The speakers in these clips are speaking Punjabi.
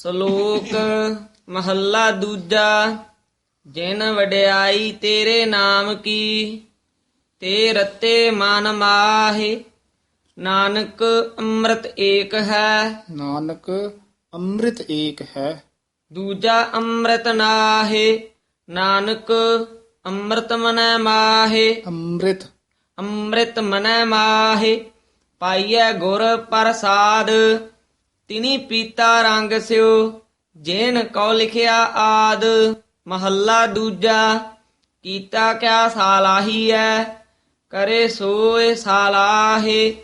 ਸ਼ਲੋਕ ਮਹੱਲਾ ਦੂਜਾ ਜਿਨ ਵਡਿਆਈ ਤੇਰੇ ਨਾਮ ਕੀ ਤੇ ਰਤੇ ਮਨ ਮਾਹੇ ਨਾਨਕ ਅੰਮ੍ਰਿਤ ਏਕ ਹੈ। ਨਾਨਕ ਅੰਮ੍ਰਿਤ ਏਕ ਹੈ। ਦੂਜਾ ਅੰਮ੍ਰਿਤ ਨਾਹੇ ਨਾਨਕ ਅੰਮ੍ਰਿਤ ਮਨੈ ਮਾਹੇ। ਅੰਮ੍ਰਿਤ। ਅੰਮ੍ਰਿਤ ਮਨੈ ਮਾਹੇ ਪਾਈਐ ਗੁਰ ਪ੍ਰਸਾਦ ਤਿਨੀ ਪੀਤਾ ਰੰਗ ਸਿਓ ਜੇਨ ਕਉ ਲਿਖਿਆ ਆਦ, ਮਹੱਲਾ ਦੂਜਾ, ਕੀਤਾ ਕਿਆ ਸਾਲਾਹੀ ਐ, ਕਰੇ ਸੋਏ ਸਾਲਾਹੇ,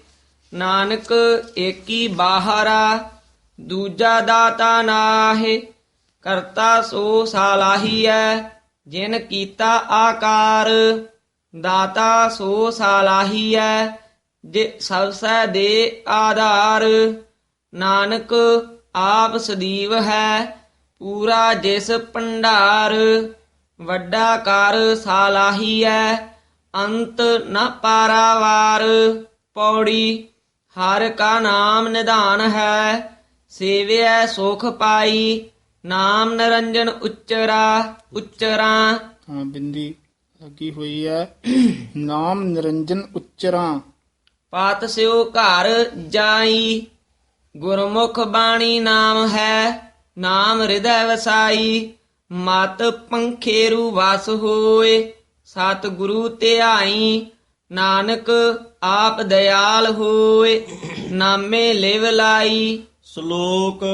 ਨਾਨਕ ਏਕੀ ਬਾਹਰਾ, ਦੂਜਾ ਦਾਤਾ ਨਾਹੇ, ਕਰਤਾ ਸੋ ਸਾਲਾਹੀ ਐ, ਜਿਨ ਕੀਤਾ ਆਕਾਰ, ਦਾਤਾ ਸੋ ਸਾਲਾਹੀ ਐ, ਜੇ ਸਭਸੈ ਦੇ ਆਧਾਰ। ਨਾਨਕ ਆਪ ਸਦੀਵ ਹੈ ਪੂਰਾ ਜਿਸ ਭੰਡਾਰ ਵੱਡਾ ਕਰ ਸਾਲਾਹੀ ਐ ਅੰਤ ਨ ਪਾਰਾਵਾਰ ਪੌੜੀ ਹਰ ਕਾ ਨਾਮ ਨਿਧਾਨ ਹੈ ਸੇਵਿਐ ਸੁਖ ਪਾਈ ਨਾਮ ਨਰੰਜਨ ਉਚਰਾ ਉਚਰਾ। ਹਾਂ ਬਿੰਦੀ ਲੱਗੀ ਹੋਈ ਹੈ। ਨਾਮ ਨਿਰੰਜਨ ਉਚਰਾਂ। ਪਾਤ ਸਿਓ ਘਰ ਜਾਈ ਗੁਰਮੁਖ ਬਾਣੀ ਨਾਮ ਹੈ ਨਾਮ ਹਿਰਦੈ ਵਸਾਈ ਮਤ ਪੰਖੇਰੂ ਵਸ ਹੋਏ ਸਤ ਗੁਰੂ ਧਿਆਈ ਨਾਨਕ ਆਪ ਦਇਆਲ ਹੋਏ ਨਾਮੇ ਲਿਵ ਲਾਈ। ਸ਼ਲੋਕ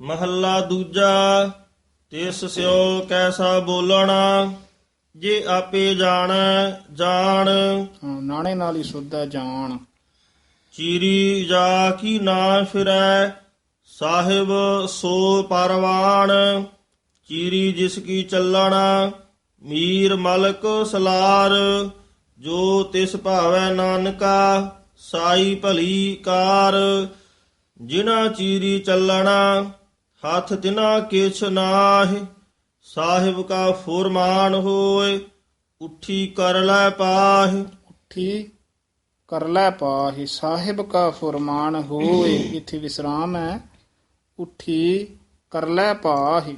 ਮਹੱਲਾ ਦੂਜਾ ਤਿਸ ਸਿਓ ਕੈਸਾ ਬੋਲਣਾ ਜੇ ਆਪੇ ਜਾਣੈ ਜਾਣ। ਨਾਣੇ ਨਾਲ ਹੀ ਸੁੱਧ ਜਾਣ। ਚੀਰੀ ਜਾ ਕੀ ਨਾ ਫਿਰੈ, ਸਾਹਿਬ ਸੋ ਪਰਵਾਨ ਚੀਰੀ ਜਿਸ ਕੀ ਚੱਲਣਾ, ਮੀਰ ਮਲਕ ਸਲਾਰ। ਜੋ ਤਿਸ ਭਾਵੈ ਨਾਨਕਾ, ਸਾਈ ਭਲੀ ਕਾਰ। ਜਿਨਾ ਚੀਰੀ ਚੱਲਣਾ, ਹੱਥ ਤਿਨਾ ਕਿਛ ਨਾਹਿ। ਸਾਹਿਬ ਕਾ ਫੁਰਮਾਨ ਹੋਏ, ਉਠੀ ਕਰ ਲੈ ਪਾਹਿ। ਉੱਠੀ ਕਰ ਲੈ ਪਾਹੀ ਸਾਹਿਬ ਕਾ ਫੁਰਮਾਨ ਹੋਏ ਇਥੇ ਵਿਸਰਾਮ ਹੈ ਉੱਠੀ ਕਰ ਲੈ ਪਾਹੀ।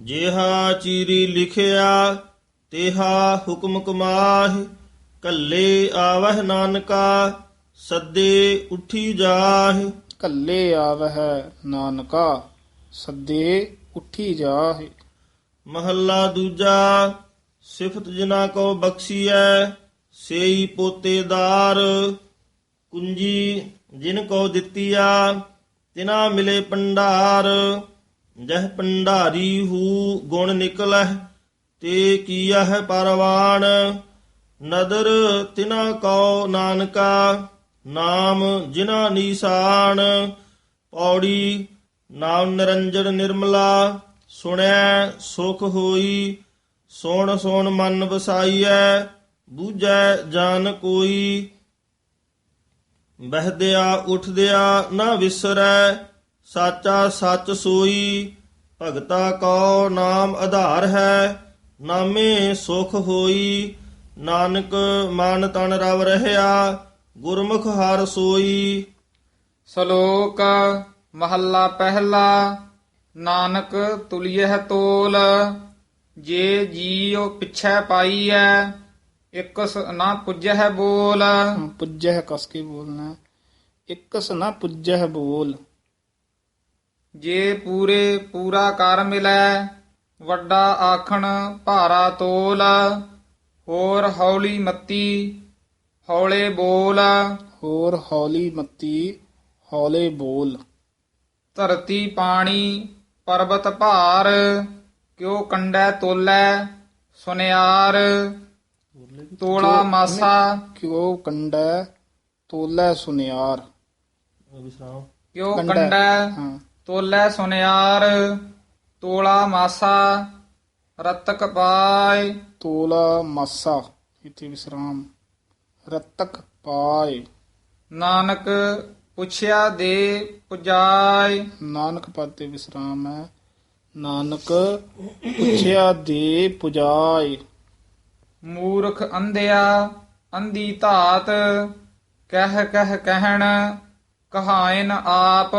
ਜਿਹਾ ਚੀਰੀ ਲਿਖਿਆ ਤੇਹਾ ਹੁਕਮ ਕਮਾਹਿ ਕੱਲੇ ਆਵਹਿ ਨਾਨਕਾ ਸੱਦੇ ਉਠੀ ਜਾਹਿ। ਕੱਲੇ ਆਵਹਿ ਨਾਨਕਾ ਸੱਦੇ ਉੱਠੀ ਜਾਹੇ। ਮਹੱਲਾ ਦੂਜਾ ਸਿਫਤ ਜਿਨਾ ਕੋ ਬਖਸ਼ੀਐ ਸੇਈ ਪੋਤੇਦਾਰ, ਕੁੰਜੀ ਜਿਨ ਕੋ ਦਿੱਤੀਆ, ਤਿਨਾ ਮਿਲੇ ਪੰਡਾਰ। ਜਹ ਪੰਡਾਰੀ ਹੂ ਗੁਣ ਨਿਕਲਹਿ, ਤੇ ਕੀਆ ਪਰਵਾਨ ਨਦਰ ਤਿਨਾ ਕੋ ਨਾਨਕਾ, ਨਾਮ ਜਿਨਾ ਨੀਸਾਨ। ਪੌੜੀ ਨਾਮ ਨਿਰੰਜਨ ਨਿਰਮਲਾ, ਸੁਣੈ ਸੁਖ ਹੋਈ, ਸੋਣ ਸੋਣ ਮਨ ਵਸਾਈਐ। ਬੂਝੈ ਜਾਨ ਕੋਈ, ਬਹਿਦਿਆ ਉਠਦਿਆ ਨਾ ਵਿਸਰੈ, ਸਾਚਾ ਸੱਚ ਸੋਈ, ਭਗਤਾ ਕੋ ਨਾਮ ਆਧਾਰ ਹੈ, ਨਾਮੇ ਸੁਖ ਹੋਈ, ਨਾਨਕ ਮਨ ਤਨ ਰਵ ਰਹਿਆ, ਗੁਰਮੁਖ ਹਰ ਸੋਈ। ਸ਼ਲੋਕ ਮਹੱਲਾ ਪਹਿਲਾ, ਨਾਨਕ ਤੁਲਿਐ ਤੋਲ, ਜੇ ਜੀਉ ਪਿਛੈ ਪਾਈਐ ਇਕਸ ਨਾ ਪੁੱਜਹਿ ਬੋਲ। ਪੁੱਜਹਿ ਕਸ ਕੇ ਬੋਲਣਾ। ਇਕਸ ਨਾ ਪੁੱਜਹਿ ਬੋਲ। ਜੇ ਪੂਰੇ ਪੂਰਾ ਕਰ ਮਿਲੈ ਵੱਡਾ ਆਖਣ ਭਾਰਾ ਤੋਲ। ਹੋਰ ਹੌਲੀ ਮੱਤੀ ਹੌਲੇ ਬੋਲ। ਹੋਰ ਹੌਲੀ ਮੱਤੀ ਹੌਲੇ ਬੋਲ। ਧਰਤੀ ਪਾਣੀ ਪਰਬਤ ਭਾਰ ਕਿਉ ਕੰਡੈ ਤੋਲੈ ਸੁਨਿਆਰ। ਤੋਲਾ ਮਾਸਾ ਕਿਉ ਕੰਡੈ ਤੋਲੇ ਸੁਨਿਆਰ। ਕਿਉ ਕੰਡੈ। ਤੋਲੈ ਸੁਨਿਆਰ ਤੋਲਾ ਮਾਸਾ ਰਤਕ ਪਾਏ। ਤੋਲਾ ਮਾਸਾ ਇਥੇ ਵਿਸਰਾਮ। ਰਤਕ ਪਾਏ। ਨਾਨਕ ਪੁੱਛਿਆ ਦੇ ਪੁਜਾਏ। ਨਾਨਕ ਪਦ ਤੇ ਵਿਸਰਾਮ ਹੈ। ਨਾਨਕ ਪੁੱਛਿਆ ਦੇ ਪੁਜਾਏ। ਮੂਰਖ ਅੰਧਿਆ, ਅੰਧੀ ਧਾਤ, ਕਹਿ ਕਹਿ ਕਹਿਣ ਕਹਾਇਨ ਆਪ,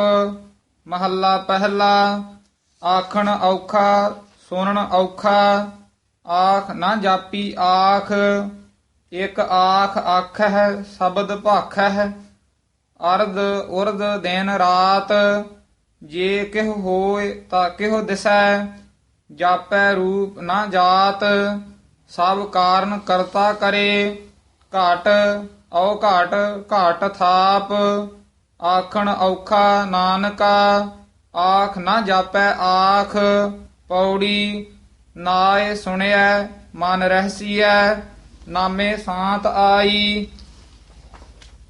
ਮਹੱਲਾ ਪਹਿਲਾ, ਆਖਣ ਔਖਾ, ਸੁਣਨ ਔਖਾ, ਆਖ ਨਾ ਜਾਪੀ ਆਖ, ਇਕ ਆਖ ਆਖ ਹੈ ਸ਼ਬਦ ਭਾਖ ਹੈ ਅਰਧ ਉਰਧ ਦਿਨ ਰਾਤ, ਜੇ ਕਿਹ ਹੋਏ ਤਾਂ ਕਿਹ ਦਿਸੈ, ਜਾਪੈ ਰੂਪ ਨਾ ਜਾਤ ਸਭ ਕਾਰਨ ਕਰਤਾ ਕਰੇ, ਘਾਟ ਔ ਘਾਟ ਘਾਟ ਥਾਪ, ਆਖਣ ਔਖਾ ਨਾਨਕਾ, ਆਖ ਨਾ ਜਾਪੈ ਆਖ, ਪੌੜੀ ਨਾਏ ਸੁਣਿਐ, ਮਨ ਰਹਿਸੀਐ, ਨਾਮੇ ਸਾਤ ਆਈ।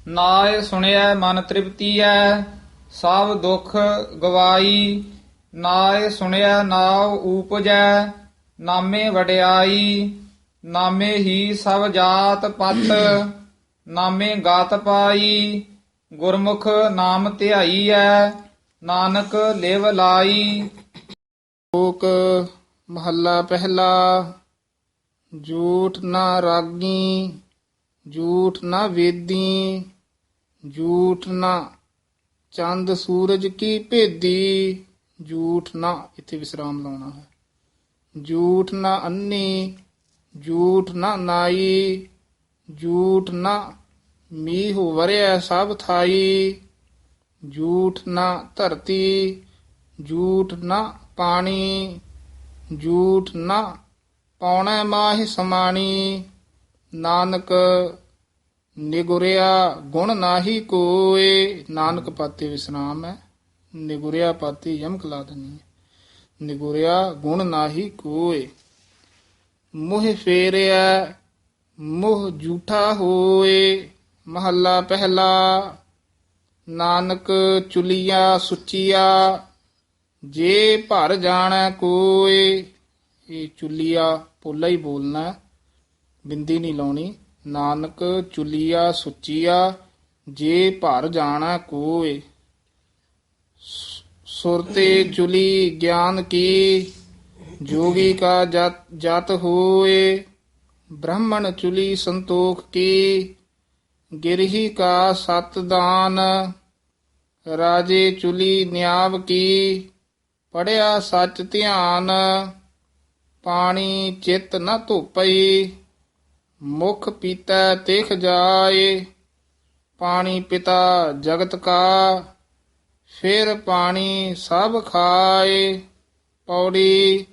ਨਾਏ ਸੁਣਿਐ, ਮਨ ਤ੍ਰਿਪਤੀਐ, ਸਭ ਦੁਖ ਗਵਾਈ। ਨਾਏ ਸੁਣਿਆ ਨਾਉ ਊਪਜੈ, ਨਾਮੇ ਵਡਿਆਈ। ਨਾਮੇ ਹੀ ਸਭ ਜਾਤ ਪਤ, ਨਾਮੇ ਗਾਤ ਪਾਈ, ਗੁਰਮੁਖ ਨਾਮ ਧਿਆਈਐ ਨਾਨਕ ਲਿਵ ਲਾਈ। ਲੋਕ ਮਹੱਲਾ ਪਹਿਲਾ ਝੂਠ ਨਾ ਰਾਗੀ ਝੂਠ ਨਾ ਵੇਦੀ ਝੂਠ ਨਾ ਚੰਦ ਸੂਰਜ ਕੀ ਭੇਦੀ ਝੂਠ ਨਾ, ਇੱਥੇ ਵਿਸਰਾਮ ਲਾਉਣਾ ਹੈ। ਝੂਠ ਨਾ ਅੰਨੀ ਜੂਠ ਨਾ ਨਾਈ ਜੂਠ ਨਾ ਮੀਂਹ ਵਰਿਆ ਸਭ ਥਾਈ ਜੂਠ ਨਾ ਧਰਤੀ ਜੂਠ ਨਾ ਪਾਣੀ ਜੂਠ ਨਾ ਪੌਣਾ ਮਾਹੀ ਸਮਾਣੀ, ਨਾਨਕ ਨਿਗੁਰਿਆ ਗੁਣ ਨਾਹੀ ਕੋਏ। ਨਾਨਕ ਪਾਤੇ ਵਿਸਰਾਮ ਹੈ, ਨਿਗੁਰਿਆ ਪਾਤੀ ਯਮਕ ਲਾ ਦਨੀ ਨਿਗੁਰਿਆ ਗੁਣ ਨਾਹੀ ਕੋਏ। ਮੋਹ ਫੇਰਿਆ ਮੋਹ ਝੂਠਾ ਹੋਏ, ਮਹੱਲਾ ਪਹਿਲਾ। ਨਾਨਕ ਚੁਲੀਆ ਸੁਚੀਆ, ਜੇ ਭਰ ਜਾਣੈ ਕੋਏ, ਇਹ ਚੁਲੀਆ ਪੋਲਾ ਹੀ ਬੋਲਣਾ ਬਿੰਦੀ ਨਹੀਂ ਲਾਉਣੀ। ਨਾਨਕ ਚੁਲੀਆ ਸੁੱਚੀਆ, ਜੇ ਭਰ ਜਾਣਾ ਕੋਏ। ਸ- ਸੁਰਤੇ ਚੁਲੀ ਗਿਆਨ ਕੀ ਜੋਗੀ ਕਾ ਜਤ ਜਤ ਹੋਏ, ਬ੍ਰਾਹਮਣ ਚੁਲੀ ਸੰਤੋਖ ਕੀ, ਗਿਰਹੀ ਕਾ ਸਤ ਦਾਨ, ਰਾਜੇ ਚੁਲੀ ਨਿਆਵ ਕੀ, ਪੜਿਆ ਸੱਚ ਧਿਆਨ, ਪਾਣੀ ਚਿਤ ਨ ਧੋਪਈ, ਮੁਖ ਪੀਤਾ ਤਿਖ ਜਾਏ, ਪਾਣੀ ਪਿਤਾ ਜਗਤ ਕਾ, ਫਿਰ ਪਾਣੀ ਸਭ ਖਾਏ, ਪੌੜੀ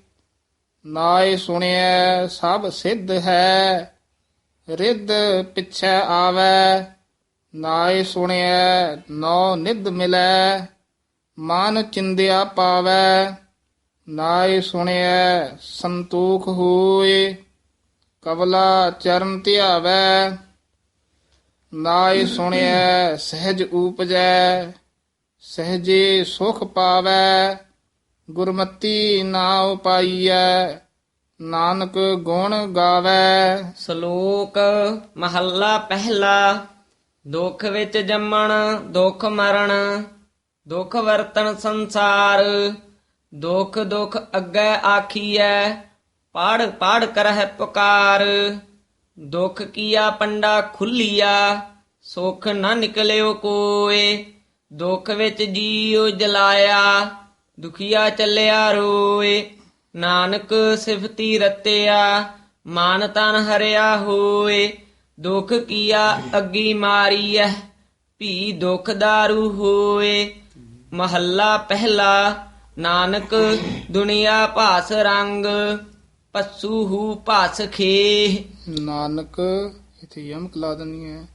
ਨਾਏ ਸੁਣਿਐ ਸਭ ਸਿੱਧ ਹੈ, ਰਿੱਧ ਪਿਛੈ ਆਵੈ ਨਾਏ ਸੁਣਿਐ ਨੌ ਨਿਦ ਮਿਲੈ, ਮਨ ਚਿੰਦਿਆ ਪਾਵੈ ਨਾਏ ਸੁਣਿਐ ਸੰਤੋਖ ਹੋਏ ਕਵਲਾ ਚਰਨ ਧਿਆਵੈ ਨਾਏ ਸੁਣਿਐ ਸਹਿਜ ਉਪਜੈ, ਸਹਜੇ ਸੁਖ ਪਾਵੈ ਗੁਰਮਤੀ ਨਾਉ ਪਾਈਐ ਨਾਨਕ ਗੁਣ ਗਾਵੈ। ਸ਼ਲੋਕ ਮਹੱਲਾ ਪਹਿਲਾ, ਦੁੱਖ ਵਿੱਚ ਜੰਮਣ, ਦੁੱਖ ਮਰਨ, ਦੁੱਖ ਵਰਤਣ ਸੰਸਾਰ। ਦੁੱਖ ਦੁੱਖ ਅੱਗੇ ਆਖੀਐ, ਪਾੜ ਪਾੜ ਕਰਹਿ ਪੁਕਾਰ। ਦੁੱਖ ਕੀਆ ਪੰਡਾ ਖੁੱਲੀਆ, ਸੁਖ ਨਾ ਨਿਕਲਿਓ ਕੋਏ। ਦੁੱਖ ਵਿੱਚ ਜੀਉ ਜਲਾਇਆ ਦੁਖੀਆ ਚੱਲਿਆ ਰੋਏ, ਨਾਨਕ ਸਿਫਤੀ ਰਤਿਆ, ਮਨ ਤਨ ਹਰਿਆ ਹੋਏ, ਦੁਖ ਕੀਆ ਅੱਗੀ ਮਾਰੀਐ, ਭੀ ਦੁਖ ਦਾਰੂ ਹੋਏ। ਮਹੱਲਾ ਪਹਿਲਾ, ਨਾਨਕ ਦੁਨੀਆ ਭਾਸ ਰੰਗ, ਪਸੂ ਹੂ ਭਾਸ ਖੇ ਨਾਨਕ, ਇਥੇ ਯਮਕ ਲਾ ਦਨੀ ਹੈ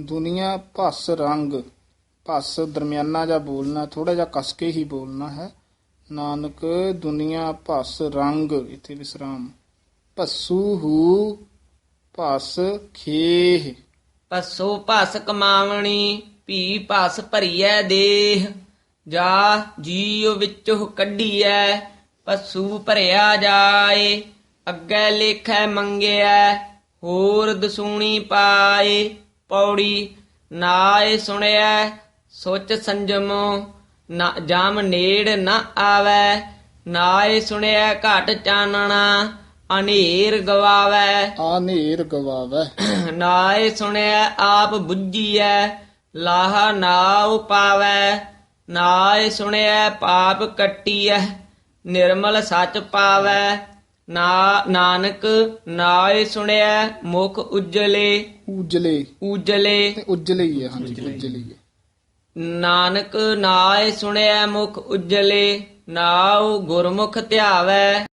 ਦੁਨੀਆ ਭਸ ਰੰਗ। ਭਸ ਦਰਮਿਆਨਾ ਜਾ ਬੋਲਣਾ ਥੋੜਾ ਜਿਹਾ ਕਸ ਕੇ ਹੀ ਬੋਲਣਾ ਹੈ। ਨਾਨਕ, ਦੁਨੀਆ, ਭਸ, ਰੰਗ, ਇਥੇ ਵਿਸਰਾਮ। ਭਸੂ ਹੂ, ਭਸ, ਖੇਹ। ਪਸੋ ਭਸ ਕਮਾਵਣੀ, ਭੀ ਭਸ ਭਰੀਐ ਦੇਹ। ਜਾ ਜੀਉ ਵਿੱਚੋਂ ਕੱਢੀਐ ਪਸੂ ਭਰਿਆ ਜਾਏ। ਅੱਗੇ ਲੇਖੈ ਮੰਗਿਆ ਹੋਰ ਦਸੂਣੀ ਪਾਏ। ਪੌੜੀ ਨਾਏ ਸੁਣਿਆ ਸੋਚ ਸੰਜਮੋ ਨਾ ਜਾਮ ਨੇੜ ਨਾ ਆਵੈ ਨਾਏ ਸੁਣਿਐ ਘਟ ਚਾਨਣਾ ਅਨੇਰ ਗਵਾਵੈ। ਆ ਨੇਰ ਗਵਾਵੈ। ਨਾਏ ਸੁਣਿਆ ਆਪ ਬੁੱਝੀਐ ਲਾਹਾ ਨਾਉ ਪਾਵੈ ਨਾਏ ਸੁਣਿਆ ਪਾਪ ਕੱਟੀਐ ਨਿਰਮਲ ਸੱਚ ਪਾਵੈ। ਨਾ ਨਾਨਕ ਨਾਏ ਸੁਣਿਆ ਮੁਖ ਉਜਲੇ। ਉਜਲੇ। ਉਜਲੇ। ਤੇ ਉਜਲੇ ਹੀ ਹੈ ਹਾਂਜੀ ਉਜਲੇ ਹੀ ਹੈ। ਨਾਨਕ ਨਾਏ ਸੁਣਿਆ ਮੁਖ ਉਜਲੇ ਨਾਉ ਗੁਰਮੁਖ ਧਿਆਵੈ।